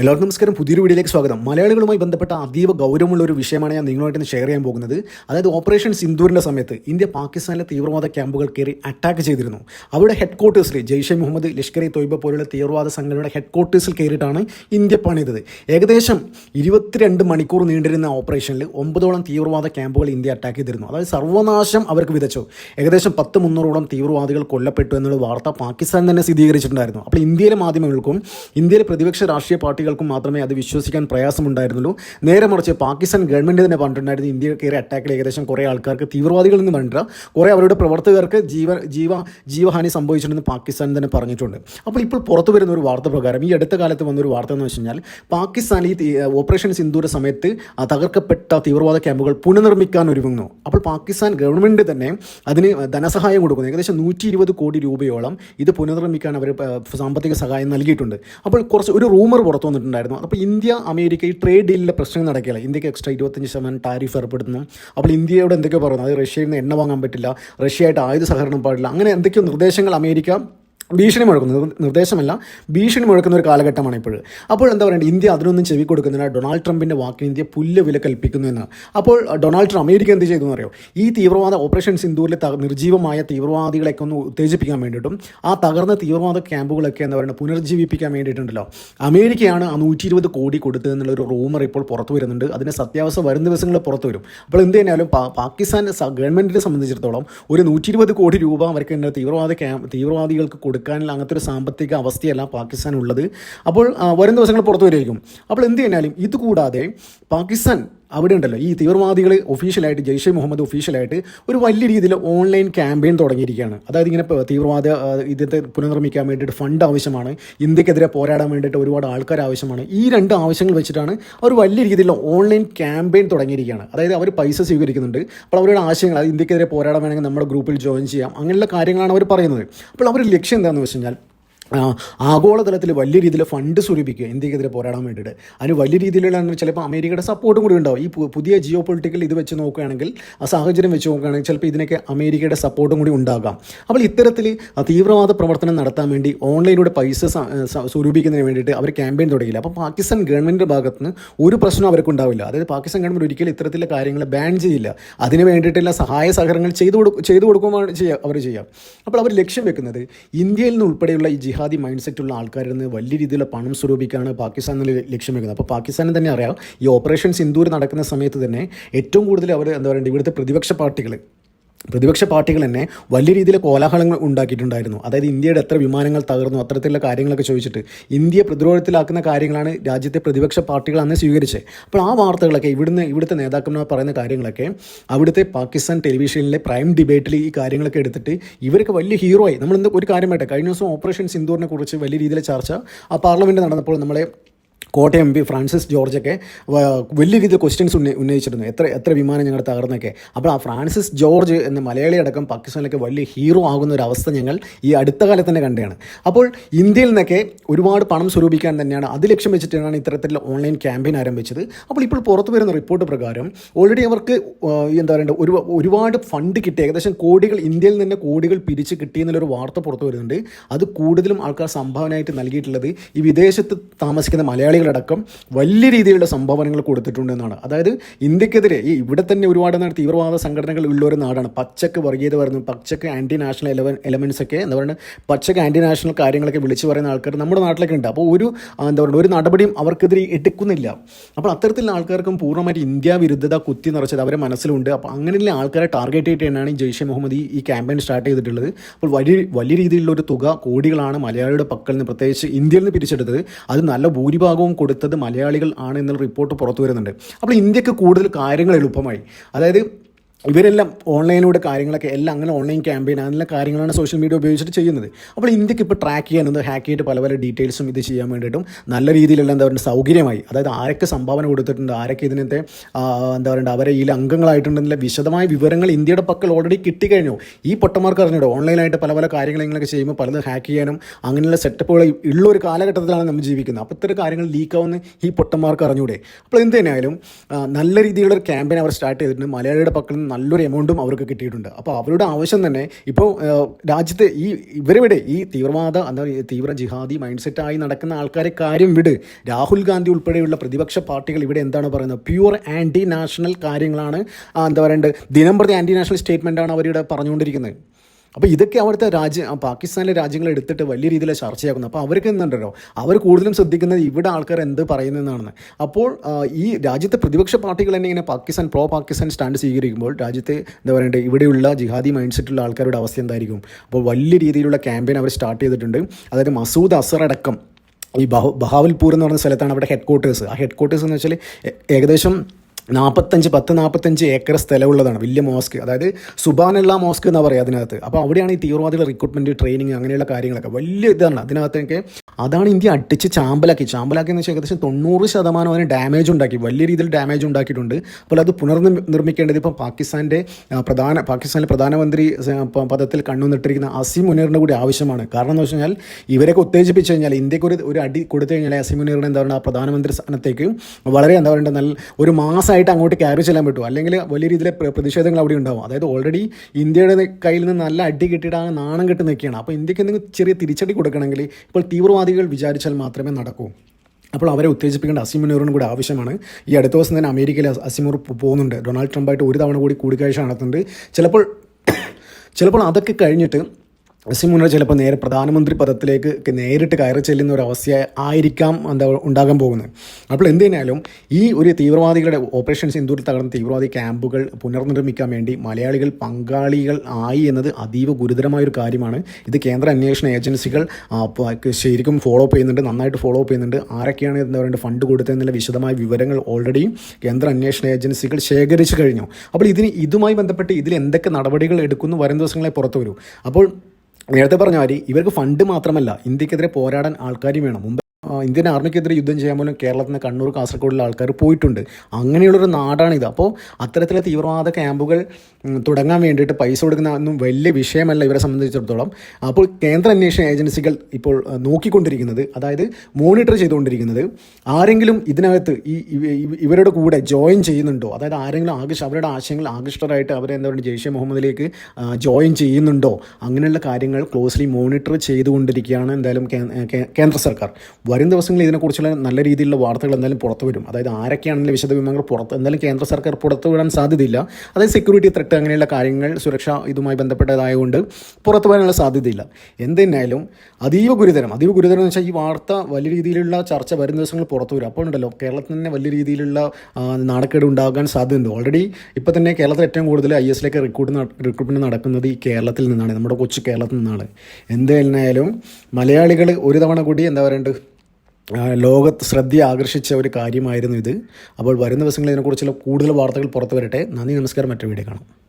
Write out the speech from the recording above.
എല്ലാവർക്കും നമസ്കാരം. പുതിയൊരു വീഡിയോയിലേക്ക് സ്വാഗതം. മലയാളികളുമായി ബന്ധപ്പെട്ട അതീവ ഗൗരവമുള്ള ഒരു വിഷയമാണ് ഞാൻ നിങ്ങളുമായിട്ട് ഷെയർ ചെയ്യാൻ പോകുന്നത്. അതായത് ഓപ്പറേഷൻ സിന്ദൂരിന്റെ സമയത്ത് ഇന്ത്യ പാകിസ്ഥാനിലെ തീവ്രവാദ ക്യാമ്പുകൾ കയറി അറ്റാക്ക് ചെയ്തിരുന്നു. അവിടെ ഹെഡ് ക്വാർട്ടേഴ്സിൽ ജെയ്ഷെ മുഹമ്മദ് ലഷ്കർ ഇ തൊയ്ബ പോലുള്ള തീവ്രവാദ സംഘടനയുടെ ഹെഡ് ക്വാർട്ടേഴ്സിൽ കയറിയിട്ടാണ് ഇന്ത്യ പണിതത്. ഏകദേശം ഇരുപത്തിരണ്ട് മണിക്കൂർ നീണ്ടിരുന്ന ഓപ്പറേഷനിൽ ഒമ്പതോളം തീവ്രവാദ ക്യാമ്പുകൾ ഇന്ത്യ അറ്റാക്ക് ചെയ്തിരുന്നു. അതായത് സർവനാശം അവർക്ക് വിതച്ചു. ഏകദേശം പത്ത് മുന്നൂറോളം തീവ്രവാദികൾ കൊല്ലപ്പെട്ടു എന്നുള്ള വാർത്ത പാകിസ്ഥാൻ തന്നെ സ്ഥിരീകരിച്ചിട്ടുണ്ടായിരുന്നു. അപ്പോൾ ഇന്ത്യയിലെ മാധ്യമങ്ങൾക്കും ഇന്ത്യയിലെ പ്രതിപക്ഷ രാഷ്ട്രീയ പാർട്ടികൾക്കും മാത്രമേ അത് വിശ്വസിക്കാൻ പ്രയാസമുണ്ടായിരുന്നുള്ളൂ. നേരെ മറിച്ച് പാകിസ്ഥാൻ ഗവൺമെന്റ് തന്നെ പറഞ്ഞിട്ടുണ്ടായിരുന്നു ഇന്ത്യ കയറി അറ്റാക്കിൽ ഏകദേശം കുറേ ആൾക്കാർക്ക് തീവ്രവാദികളിൽ നിന്ന് കുറേ അവരുടെ പ്രവർത്തകർക്ക് ജീവ ജീവ ജീവഹാനി സംഭവിച്ചിട്ടുണ്ടെന്ന് പാകിസ്ഥാൻ തന്നെ പറഞ്ഞിട്ടുണ്ട്. അപ്പോൾ ഇപ്പോൾ പുറത്തു വരുന്ന ഒരു വാർത്ത പ്രകാരം ഈ അടുത്ത കാലത്ത് വന്നൊരു വാർത്ത എന്ന് വെച്ച് കഴിഞ്ഞാൽ പാകിസ്ഥാൻ ഈ ഓപ്പറേഷൻ സിന്ധുവിന്റെ സമയത്ത് തകർക്കപ്പെട്ട തീവ്രവാദ ക്യാമ്പുകൾ പുനർനിർമ്മിക്കാൻ ഒരുങ്ങുന്നു. അപ്പോൾ പാകിസ്ഥാൻ ഗവൺമെന്റ് തന്നെ അതിന് ധനസഹായം കൊടുക്കുന്നു. ഏകദേശം നൂറ്റി ഇരുപത് കോടി രൂപയോളം ഇത് പുനർനിർമ്മിക്കാൻ അവർ സാമ്പത്തിക സഹായം നൽകിയിട്ടുണ്ട്. അപ്പോൾ കുറച്ച് ഒരു റൂമർ പുറത്തു വന്നിട്ടുണ്ടായിരുന്നു. അപ്പോൾ ഇന്ത്യ അമേരിക്ക ഈ ട്രേഡ് ഡീലിലെ പ്രശ്നം നടക്കില്ല ഇന്ത്യയ്ക്ക് എക്സ്ട്രാ ഇരുപത്തഞ്ച് ശതമാനം ടാരിഫ് ഏർപ്പെടുത്തുന്നു. അപ്പോൾ ഇന്ത്യയോട് എന്തൊക്കെ പറയുന്നു അത് റഷ്യയിൽ നിന്ന് എണ്ണ വാങ്ങാൻ പറ്റില്ല. റഷ്യയായിട്ട് ആയുധ സഹകരണം പാടില്ല. അങ്ങനെ എന്തൊക്കെയോ നിർദ്ദേശങ്ങൾ അമേരിക്ക ഭീഷണി മുഴക്കുന്നത്. നിർദ്ദേശമല്ല. ഭീഷണി മുഴക്കുന്ന ഒരു കാലഘട്ടമാണ് ഇപ്പോൾ അപ്പോൾ എന്താ പറയുക ഇന്ത്യ അതിനൊന്നും ചെവി കൊടുക്കുന്നില്ല. ഡൊണാൾഡ് ട്രംപിന്റെ വാക്കിന് ഇന്ത്യ പുല്ല് വില കൽപ്പിക്കുന്നു എന്ന്. അപ്പോൾ ഡൊണാൾഡ് ട്രംപ് അമേരിക്ക എന്ത് ചെയ്തു എന്നറിയോ ഈ തീവ്രവാദ ഓപ്പറേഷൻ സിന്ധൂരിലെ നിർജീവമായ തീവ്രവാദികളെയൊക്കെ ഒന്ന് ഉത്തേജിപ്പിക്കാൻ വേണ്ടിയിട്ടും ആ തകർന്ന തീവ്രവാദ ക്യാമ്പുകളൊക്കെ എന്താ പറയുക പുനർജീവിപ്പിക്കാൻ വേണ്ടിയിട്ടുണ്ടല്ലോ. അമേരിക്കയാണ് ആ നൂറ്റി ഇരുപത് കോടി കൊടുത്തതെന്നുള്ള ഒരു റൂമർ ഇപ്പോൾ പുറത്തു വരുന്നുണ്ട്. അതിന്റെ സത്യാവസ്ഥ വരും ദിവസങ്ങളിൽ പുറത്തു വരും. അപ്പോൾ എന്ത് തന്നെയാലും പാകിസ്ഥാൻ ഗവൺമെന്റിനെ സംബന്ധിച്ചിടത്തോളം ഒരു നൂറ്റി കോടി രൂപ അവർക്ക് തീവ്രവാദ ക്യാമ്പ് തീവ്രവാദികൾക്ക് കൊടുക്കാനുള്ള അങ്ങനത്തെ ഒരു സാമ്പത്തിക അവസ്ഥയല്ല പാകിസ്ഥാൻ ഉള്ളത് അപ്പോൾ വരും ദിവസങ്ങൾ പുറത്തു വരുമായിരിക്കും അപ്പോൾ എന്ത് കഴിഞ്ഞാലും ഇത് കൂടാതെ പാകിസ്ഥാൻ അവിടെ ഉണ്ടല്ലോ ഈ തീവ്രവാദികൾ ഒഫീഷ്യലായിട്ട് ജെയ്ഷെ മുഹമ്മദ് ഒഫീഷ്യലായിട്ട് ഒരു വലിയ രീതിയിൽ ഓൺലൈൻ ക്യാമ്പയിൻ തുടങ്ങിയിരിക്കുകയാണ്. അതായത് ഇങ്ങനെ തീവ്രവാദ ഇതിനെ പുനർനിർമ്മിക്കാൻ വേണ്ടിയിട്ട് ഫണ്ട് ആവശ്യമാണ്. ഇന്ത്യക്കെതിരെ പോരാടാൻ വേണ്ടിയിട്ട് ഒരുപാട് ആൾക്കാർ ആവശ്യമാണ്. ഈ രണ്ട് ആവശ്യങ്ങൾ വെച്ചിട്ടാണ് അവർ വലിയ രീതിയിലുള്ള ഓൺലൈൻ ക്യാമ്പയിൻ തുടങ്ങിയിരിക്കുകയാണ്. അതായത് അവർ പൈസ സ്വീകരിക്കുന്നുണ്ട്. അപ്പോൾ അവരുടെ ആശയങ്ങൾ അത് ഇന്ത്യക്കെതിരെ പോരാടാൻ വേണമെങ്കിൽ നമ്മുടെ ഗ്രൂപ്പിൽ ജോയിൻ ചെയ്യാം. അങ്ങനെയുള്ള കാര്യങ്ങളാണ് അവർ പറയുന്നത്. അപ്പോൾ അവരുടെ ലക്ഷ്യം എന്താണെന്ന് വെച്ച് കഴിഞ്ഞാൽ ആഗോളതലത്തിൽ വലിയ രീതിയിൽ ഫണ്ട് സ്വരൂപിക്കുക ഇന്ത്യക്കെതിരെ പോരാടാൻ വേണ്ടിയിട്ട്. അതിന് വലിയ രീതിയിലുള്ള ചിലപ്പോൾ അമേരിക്കയുടെ സപ്പോർട്ടും കൂടി ഉണ്ടാവും. ഈ പുതിയ ജിയോ പൊളിറ്റിക്കൽ ഇത് വെച്ച് നോക്കുകയാണെങ്കിൽ ആ സാഹചര്യം വെച്ച് നോക്കുകയാണെങ്കിൽ ചിലപ്പോൾ ഇതിനൊക്കെ അമേരിക്കയുടെ സപ്പോർട്ടും കൂടി ഉണ്ടാകാം. അപ്പോൾ ഇത്തരത്തിൽ തീവ്രവാദ പ്രവർത്തനം നടത്താൻ വേണ്ടി ഓൺലൈനിലൂടെ പൈസ സ്വരൂപിക്കുന്നതിന് വേണ്ടിയിട്ട് അവർ ക്യാമ്പയിൻ തുടങ്ങിയില്ല. അപ്പോൾ പാകിസ്ഥാൻ ഗവൺമെന്റിന്റെ ഭാഗത്ത് നിന്ന് ഒരു പ്രശ്നം അവർക്ക് ഉണ്ടാവില്ല. അതായത് പാകിസ്ഥാൻ ഗവൺമെന്റ് ഒരിക്കലും ഇത്തരത്തിലുള്ള കാര്യങ്ങൾ ബാൻ ചെയ്യില്ല. അതിന് വേണ്ടിയിട്ടുള്ള സഹായ സഹകരണങ്ങൾ ചെയ്തു കൊടുക്കും ചെയ്തു കൊടുക്കുമ്പോൾ അവർ ചെയ്യാം. അപ്പോൾ അവർ ലക്ഷ്യം വെക്കുന്നത് ഇന്ത്യയിൽ നിന്ന് ഉൾപ്പെടെയുള്ള ഈ ജിഹാദി മൈൻഡ് സെറ്റ് ഉള്ള ആൾക്കാരിൽ നിന്ന് വലിയ രീതിയിലുള്ള പണം സ്വരൂപിക്കാണ് പാകിസ്ഥാൻ ലക്ഷ്യം വെക്കുന്നത്. അപ്പോൾ പാകിസ്ഥാനിൽ തന്നെ അറിയാം ഈ ഓപ്പറേഷൻ സിന്ദൂർ നടക്കുന്ന സമയത്ത് തന്നെ ഏറ്റവും കൂടുതൽ അവർ എന്താ പറയുക ഇവിടുത്തെ പ്രതിപക്ഷ പാർട്ടികൾ പ്രതിപക്ഷ പാർട്ടികൾ തന്നെ വലിയ രീതിയിൽ കോലാഹലങ്ങൾ ഉണ്ടാക്കിയിട്ടുണ്ടായിരുന്നു. അതായത് ഇന്ത്യയുടെ എത്ര വിമാനങ്ങൾ തകർന്നു അത്തരത്തിലുള്ള കാര്യങ്ങളൊക്കെ ചോദിച്ചിട്ട് ഇന്ത്യയെ പ്രതിരോധത്തിലാക്കുന്ന കാര്യങ്ങളാണ് രാജ്യത്തെ പ്രതിപക്ഷ പാർട്ടികൾ അന്ന് സ്വീകരിച്ചത് അപ്പോൾ ആ വാർത്തകളൊക്കെ ഇവിടുന്ന് ഇവിടുത്തെ നേതാക്കന്മാർ പറയുന്ന കാര്യങ്ങളൊക്കെ അവിടുത്തെ പാകിസ്ഥാൻ ടെലിവിഷനിലെ പ്രൈം ഡിബേറ്റിൽ ഈ കാര്യങ്ങളൊക്കെ എടുത്തിട്ട് ഇവർക്ക് വലിയ ഹീറോ ആയി. നമ്മൾ ഒരു കാര്യമായിട്ട് കഴിഞ്ഞ ദിവസം ഓപ്പറേഷൻ സിന്ദൂറിനെ കുറിച്ച് വലിയ രീതിയിൽ ചർച്ച ആ പാർലമെന്റ് നടന്നപ്പോൾ നമ്മളെ കോട്ടയം എം പി ഫ്രാൻസിസ് ജോർജൊക്കെ വലിയ രീതിയിൽ ക്വസ്റ്റ്യൻസ് ഉന്നയി ഉന്നയിച്ചിരുന്നു. എത്ര എത്ര വിമാനം ഞങ്ങൾ തകർന്നൊക്കെ. അപ്പോൾ ആ ഫ്രാൻസിസ് ജോർജ് എന്ന മലയാളി അടക്കം പാകിസ്ഥാനിലൊക്കെ വലിയ ഹീറോ ആകുന്ന ഒരു അവസ്ഥ ഞങ്ങൾ ഈ അടുത്ത കാലത്ത് തന്നെ കണ്ടതാണ്. അപ്പോൾ ഇന്ത്യയിൽ നിന്നൊക്കെ ഒരുപാട് പണം സ്വരൂപിക്കാൻ തന്നെയാണ് അത് ലക്ഷ്യം വെച്ചിട്ടാണ് ഇത്തരത്തിലുള്ള ഓൺലൈൻ ക്യാമ്പയിൻ ആരംഭിച്ചത്. അപ്പോൾ ഇപ്പോൾ പുറത്തു വരുന്ന റിപ്പോർട്ട് പ്രകാരം ഓൾറെഡി അവർക്ക് എന്താ പറയുക ഒരു ഒരുപാട് ഫണ്ട് കിട്ടി. ഏകദേശം കോടികൾ ഇന്ത്യയിൽ നിന്ന് കോടികൾ പിരിച്ച് കിട്ടിയെന്നുള്ളൊരു വാർത്ത പുറത്തു വരുന്നുണ്ട്. അത് കൂടുതലും ആൾക്കാർ സംഭാവനയായിട്ട് നൽകിയിട്ടുള്ളത് ഈ വിദേശത്ത് താമസിക്കുന്ന മലയാളികളടക്കം വലിയ രീതിയിലുള്ള സംഭാവനകൾ കൊടുത്തിട്ടുണ്ടെന്നാണ് അതായത് ഇന്ത്യക്കെതിരെ ഈ ഇവിടെ തന്നെ ഒരുപാട് നേരം തീവ്രവാദ സംഘടനകൾ ഉള്ള ഒരു നാടാണ്. പച്ചക്ക് വർഗീയത വരുന്നു. പച്ചക്ക് ആന്റി നാഷണൽ എലവൻ എലമെൻസ് ഒക്കെ എന്താ പറയുക പച്ചക്ക് ആന്റി നാഷണൽ കാര്യങ്ങളൊക്കെ വിളിച്ചു പറയുന്ന ആൾക്കാർ നമ്മുടെ നാട്ടിലൊക്കെ ഉണ്ട്. അപ്പോൾ ഒരു എന്താ പറയുക ഒരു നടപടിയും അവർക്കെതിരെ എടുക്കുന്നില്ല. അപ്പോൾ അത്തരത്തിലുള്ള ആൾക്കാർക്കും പൂർണമായിട്ട് ഇന്ത്യ വിരുദ്ധത കുത്തി നിറച്ചത് അവരെ മനസ്സിലുണ്ട്. അപ്പോൾ അങ്ങനെയുള്ള ആൾക്കാരെ ടാർഗറ്റ് ചെയ്തിട്ട് തന്നെയാണ് ഈ ജെയ്ഷെ മുഹമ്മദ് ഈ ക്യാമ്പയിൻ സ്റ്റാർട്ട് ചെയ്തിട്ടുള്ളത്. അപ്പോൾ വലിയ വലിയ രീതിയിലുള്ള ഒരു തുക കോടികളാണ് മലയാളിയുടെ പക്കൽ നിന്ന് പ്രത്യേകിച്ച് ഇന്ത്യയിൽ നിന്ന് പിരിച്ചെടുത്തത്. അത് നല്ല ഭൂരിഭാഗവും കൊടുത്തത് മലയാളികൾ ആണ് എന്നുള്ള റിപ്പോർട്ട് പുറത്തു വരുന്നുണ്ട്. അപ്പോൾ ഇന്ത്യയ്ക്ക് കൂടുതൽ കാര്യങ്ങൾ എളുപ്പമായി. അതായത് ഇവരെല്ലാം ഓൺലൈനിലൂടെ കാര്യങ്ങളൊക്കെ എല്ലാം അങ്ങനെ ഓൺലൈൻ ക്യാമ്പയിൻ അങ്ങനെ കാര്യങ്ങളാണ് സോഷ്യൽ മീഡിയ ഉപയോഗിച്ചിട്ട് ചെയ്യുന്നത്. അപ്പോൾ ഇന്ത്യയ്ക്ക് ഇപ്പോൾ ട്രാക്ക് ചെയ്യാനൊന്ന് ഹാക്ക് ചെയ്തിട്ട് പല പല ഡീറ്റെയിൽസും ഇത് ചെയ്യാൻ വേണ്ടിയിട്ടും നല്ല രീതിയിലുള്ള എന്താ പറയുക സൗകര്യമായി. അതായത് ആരൊക്കെ സംഭാവന കൊടുത്തിട്ടുണ്ട് ആരൊക്കെ ഇതിനത്തെ എന്താ പറയുക അവരെ ഈ അംഗങ്ങളായിട്ടുണ്ടെന്നുള്ള വിശദമായ വിവരങ്ങൾ ഇന്ത്യയുടെ പക്കൽ ഓൾറെഡി കിട്ടിക്കഴിഞ്ഞു. ഈ പൊട്ടന്മാർക്ക് അറിഞ്ഞിട്ടോ ഓൺലൈനായിട്ട് പല പല കാര്യങ്ങൾ ഇങ്ങനെയൊക്കെ ചെയ്യുമ്പോൾ പലതും ഹാക്ക് ചെയ്യാനും അങ്ങനെയുള്ള സെറ്റപ്പുകൾ ഉള്ള ഒരു കാലഘട്ടത്തിലാണ് നമ്മൾ ജീവിക്കുന്നത്. അപ്പോൾ ഇത്തരം കാര്യങ്ങൾ ലീക്കാവുന്ന ഈ പൊട്ടന്മാർക്ക് അറിഞ്ഞൂടെ. അപ്പോൾ എന്ത് തന്നെയായാലും നല്ല രീതിയിലുള്ള ഒരു ക്യാമ്പയിൻ അവർ സ്റ്റാർട്ട് ചെയ്തിട്ടുണ്ട്. മലയാളിയുടെ പക്കൽ നല്ലൊരു എമൗണ്ടും അവർക്ക് കിട്ടിയിട്ടുണ്ട്. അപ്പോൾ അവരുടെ ആവശ്യം തന്നെ ഇപ്പോൾ രാജ്യത്തെ ഈ ഇവരിവിടെ ഈ തീവ്രവാദ എന്താ തീവ്ര ജിഹാദി മൈൻഡ് സെറ്റായി നടക്കുന്ന ആൾക്കാരെ കാര്യം വിട്. രാഹുൽ ഗാന്ധി ഉൾപ്പെടെയുള്ള പ്രതിപക്ഷ പാർട്ടികൾ ഇവിടെ എന്താണ് പറയുന്നത്? പ്യുവർ ആന്റി നാഷണൽ കാര്യങ്ങളാണ് എന്താ പറയേണ്ടത് ദിനം പ്രതി ആന്റി നാഷണൽ സ്റ്റേറ്റ്മെന്റാണ് അവരിവിടെ പറഞ്ഞുകൊണ്ടിരിക്കുന്നത്. അപ്പോൾ ഇതൊക്കെ അവിടുത്തെ രാജ്യ പാകിസ്ഥാനിലെ രാജ്യങ്ങൾ എടുത്തിട്ട് വലിയ രീതിയിൽ ചർച്ചയാക്കുന്നു. അപ്പോൾ അവർക്ക് എന്തുണ്ടല്ലോ? അവർ കൂടുതലും ശ്രദ്ധിക്കുന്നത് ഇവിടെ ആൾക്കാർ എന്ത് പറയുന്നതെന്നാണ്. അപ്പോൾ ഈ രാജ്യത്തെ പ്രതിപക്ഷ പാർട്ടികൾ തന്നെ ഇങ്ങനെ പാകിസ്ഥാൻ പ്രോ പാകിസ്ഥാൻ സ്റ്റാൻഡ് സ്വീകരിക്കുമ്പോൾ രാജ്യത്തെ എന്താ പറയണ്ടേ ഇവിടെയുള്ള ജിഹാദി മൈൻഡ് സെറ്റുള്ള ആൾക്കാരുടെ അവസ്ഥ എന്തായിരിക്കും? അപ്പോൾ വലിയ രീതിയിലുള്ള ക്യാമ്പയിൻ അവർ സ്റ്റാർട്ട് ചെയ്തിട്ടുണ്ട്. അതായത് മസൂദ് അസർ അടക്കം ഈ ബഹ ബഹാവൽപൂർ എന്ന് പറയുന്ന സ്ഥലത്താണ് അവിടെ ഹെഡ് ക്വാർട്ടേഴ്സ് ആ ഹെഡ് ക്വാർട്ടേഴ്സ് എന്ന് വെച്ചാൽ ഏകദേശം നാൽപ്പത്തഞ്ച് പത്ത് നാൽപ്പത്തഞ്ച് ഏക്കർ സ്ഥലമുള്ളതാണ് വലിയ മോസ്ക്. അതായത് സുബാനുള്ള മോസ്ക് എന്നാ പറയുക അതിനകത്ത്. അപ്പോൾ അവിടെയാണ് ഈ തീവ്രവാദികളുടെ റിക്രൂട്ട്മെന്റ് ട്രെയിനിങ് അങ്ങനെയുള്ള കാര്യങ്ങളൊക്കെ. വലിയ ഇതാണ് അതിനകത്തൊക്കെ. അതാണ് ഇന്ത്യ അടിച്ച് ചാമ്പലാക്കി. ചാമ്പലാക്കി എന്ന് വെച്ചാൽ ഏകദേശം തൊണ്ണൂറ് ശതമാനം അതിന് ഡാമേജ് ഉണ്ടാക്കി. വലിയ രീതിയിൽ ഡാമേജ് ഉണ്ടാക്കിയിട്ടുണ്ട്. അപ്പോൾ അത് പുനർനിർമ്മിക്കേണ്ടത് നിർമ്മിക്കേണ്ടത് ഇപ്പം പാകിസ്ഥാന്റെ പ്രധാന പാകിസ്ഥാനിലെ പ്രധാനമന്ത്രി പദത്തിൽ കണ്ണുനിട്ടിരിക്കുന്ന അസീം മുനീറിന്റെ കൂടി ആവശ്യമാണ്. കാരണം എന്ന് വെച്ച് കഴിഞ്ഞാൽ ഇവരൊക്കെ ഉത്തേജിപ്പിച്ച് കഴിഞ്ഞാൽ ഇന്ത്യയ്ക്ക് ഒരു ഒരു അടി കൊടുത്തു കഴിഞ്ഞാൽ അസീം മുനീറിനെ എന്താ പറയുക പ്രധാനമന്ത്രി സ്ഥാനത്തേക്ക് വളരെ എന്താ പറയുക നല്ല ഒരു മാസമായിട്ട് അങ്ങോട്ട് ക്യാരി ചെയ്യാൻ പറ്റും അല്ലെങ്കിൽ വലിയ രീതിയിലെ പ്രതിഷേധങ്ങൾ അവിടെ ഉണ്ടാവും. അതായത് ഓൾറെഡി ഇന്ത്യയുടെ കയ്യിൽ നിന്ന് നല്ല അടി കിട്ടിയിട്ട് ആ നാണം കെട്ട് നിൽക്കുകയാണ്. അപ്പോൾ ഇന്ത്യയ്ക്ക് എന്തെങ്കിലും ചെറിയ തിരിച്ചടി കൊടുക്കണമെങ്കിൽ ഇപ്പോൾ തീവ്രവാദികൾ വിചാരിച്ചാൽ മാത്രമേ നടക്കൂ. അപ്പോൾ അവരെ ഉത്തേജിപ്പിക്കേണ്ട അസിമുനൂറിനും കൂടി ആവശ്യമാണ്. ഈ അടുത്ത ദിവസം തന്നെ അമേരിക്കയിൽ അസിമൂർ പോകുന്നുണ്ട്. ഡൊണാൾഡ് ട്രംപായിട്ട് ഒരു തവണ കൂടി കൂടിക്കാഴ്ച നടത്തുന്നുണ്ട്. ചിലപ്പോൾ ചിലപ്പോൾ അതൊക്കെ കഴിഞ്ഞിട്ട് അസിമുനർ ചിലപ്പോൾ നേരെ പ്രധാനമന്ത്രി പദത്തിലേക്ക് നേരിട്ട് കയറി ചെല്ലുന്ന ഒരു അവസ്ഥ ആയിരിക്കാം എന്താ ഉണ്ടാകാൻ പോകുന്നത്. അപ്പോൾ എന്ത് ഈ ഒരു തീവ്രവാദികളുടെ ഓപ്പറേഷൻ സിന്ദൂരിൽ തകർന്ന തീവ്രവാദി ക്യാമ്പുകൾ പുനർനിർമ്മിക്കാൻ വേണ്ടി മലയാളികൾ പങ്കാളികൾ ആയി എന്നത് അതീവ ഗുരുതരമായ ഒരു കാര്യമാണ്. ഇത് കേന്ദ്ര അന്വേഷണ ഏജൻസികൾ ശരിക്കും ഫോളോ അപ്പ് ചെയ്യുന്നുണ്ട് നന്നായിട്ട് ഫോളോ അപ്പ് ചെയ്യുന്നുണ്ട്. ആരൊക്കെയാണ് എന്താ പറയുക ഫണ്ട് കൊടുത്തതെന്നുള്ള വിശദമായ വിവരങ്ങൾ ഓൾറെഡി കേന്ദ്ര അന്വേഷണ ഏജൻസികൾ ശേഖരിച്ചു കഴിഞ്ഞു. അപ്പോൾ ഇതിന് ഇതുമായി ബന്ധപ്പെട്ട് ഇതിൽ എന്തൊക്കെ നടപടികൾ എടുക്കുന്നു വരും ദിവസങ്ങളെ പുറത്തു വരൂ. അപ്പോൾ നേരത്തെ പറഞ്ഞ മാതിരി ഇവർക്ക് ഫണ്ട് മാത്രമല്ല ഇന്ത്യക്കെതിരെ പോരാടാൻ ആൾക്കാരും വേണം. മുമ്പ് ഇന്ത്യൻ ആർമിക്കെതിരെ യുദ്ധം ചെയ്യാൻ പോലും കേരളത്തിൽ നിന്ന് കണ്ണൂർ കാസർഗോഡിലെ ആൾക്കാർ പോയിട്ടുണ്ട്. അങ്ങനെയുള്ളൊരു നാടാണിത്. അപ്പോൾ അത്തരത്തിലെ തീവ്രവാദ ക്യാമ്പുകൾ തുടങ്ങാൻ വേണ്ടിയിട്ട് പൈസ കൊടുക്കുന്ന ഒന്നും വലിയ വിഷയമല്ല ഇവരെ സംബന്ധിച്ചിടത്തോളം. അപ്പോൾ കേന്ദ്ര അന്വേഷണ ഏജൻസികൾ ഇപ്പോൾ നോക്കിക്കൊണ്ടിരിക്കുന്നത് അതായത് മോണിറ്റർ ചെയ്തുകൊണ്ടിരിക്കുന്നത് ആരെങ്കിലും ഇതിനകത്ത് ഈ ഇവ- ഇവ- ഇവരുടെ കൂടെ ജോയിൻ ചെയ്യുന്നുണ്ടോ? അതായത് ആരെങ്കിലും ആകർഷ അവരുടെ ആശയങ്ങൾ ആകൃഷ്ടരായിട്ട് അവരെ എന്താ പറയുക ജെയ്ഷെ മുഹമ്മദിലേക്ക് ജോയിൻ ചെയ്യുന്നുണ്ടോ? അങ്ങനെയുള്ള കാര്യങ്ങൾ ക്ലോസ്ലി മോണിറ്റർ ചെയ്തുകൊണ്ടിരിക്കുകയാണ് എന്തായാലും കേന്ദ്ര സർക്കാർ. വരും ദിവസങ്ങളിൽ ഇതിനെക്കുറിച്ചുള്ള നല്ല രീതിയിലുള്ള വാർത്തകൾ എന്തായാലും പുറത്തു വരും. അതായത് ആരൊക്കെയാണെങ്കിലും വിശദവിവരങ്ങൾ പുറത്ത് എന്തായാലും കേന്ദ്ര സർക്കാർ പുറത്തു വിടാൻ സാധ്യതയില്ല. അതായത് സെക്യൂരിറ്റി ത്രെട്ട് അങ്ങനെയുള്ള കാര്യങ്ങൾ സുരക്ഷ ഇതുമായി ബന്ധപ്പെട്ടതായതുകൊണ്ട് പുറത്തു വരാനുള്ള സാധ്യതയില്ല. എന്തിനായാലും അതീവ ഗുരുതരം അതീവ ഗുരുതരം എന്ന് വെച്ചാൽ ഈ വാർത്ത വലിയ രീതിയിലുള്ള ചർച്ച വരും ദിവസങ്ങൾ പുറത്തു വരും. അപ്പോൾ ഉണ്ടല്ലോ കേരളത്തിൽ തന്നെ വലിയ രീതിയിലുള്ള നാണക്കേട് ഉണ്ടാകാൻ സാധ്യതയുണ്ട്. ഓൾറെഡി ഇപ്പോൾ തന്നെ കേരളത്തിൽ ഏറ്റവും കൂടുതൽ ഐ എസിലേക്ക് റിക്രൂട്ട് റിക്രൂട്ട്മെന്റ് നടക്കുന്നത് ഈ കേരളത്തിൽ നിന്നാണ് നമ്മുടെ കൊച്ചു കേരളത്തിൽ നിന്നാണ്. എന്തായാലും മലയാളികൾ ഒരു തവണ കൂടി എന്താ ആ, ലോകത്ത് ശ്രദ്ധ ആകർഷിച്ച ഒരു കാര്യമായിരുന്നു ഇത്. അപ്പോൾ വരുന്ന ദിവസങ്ങളിൽ ഇതിനെക്കുറിച്ചുള്ള കൂടുതൽ വാർത്തകൾ പുറത്തു വരട്ടെ. നന്ദി നമസ്കാരം. മറ്റൊരു വീഡിയോ കാണാം.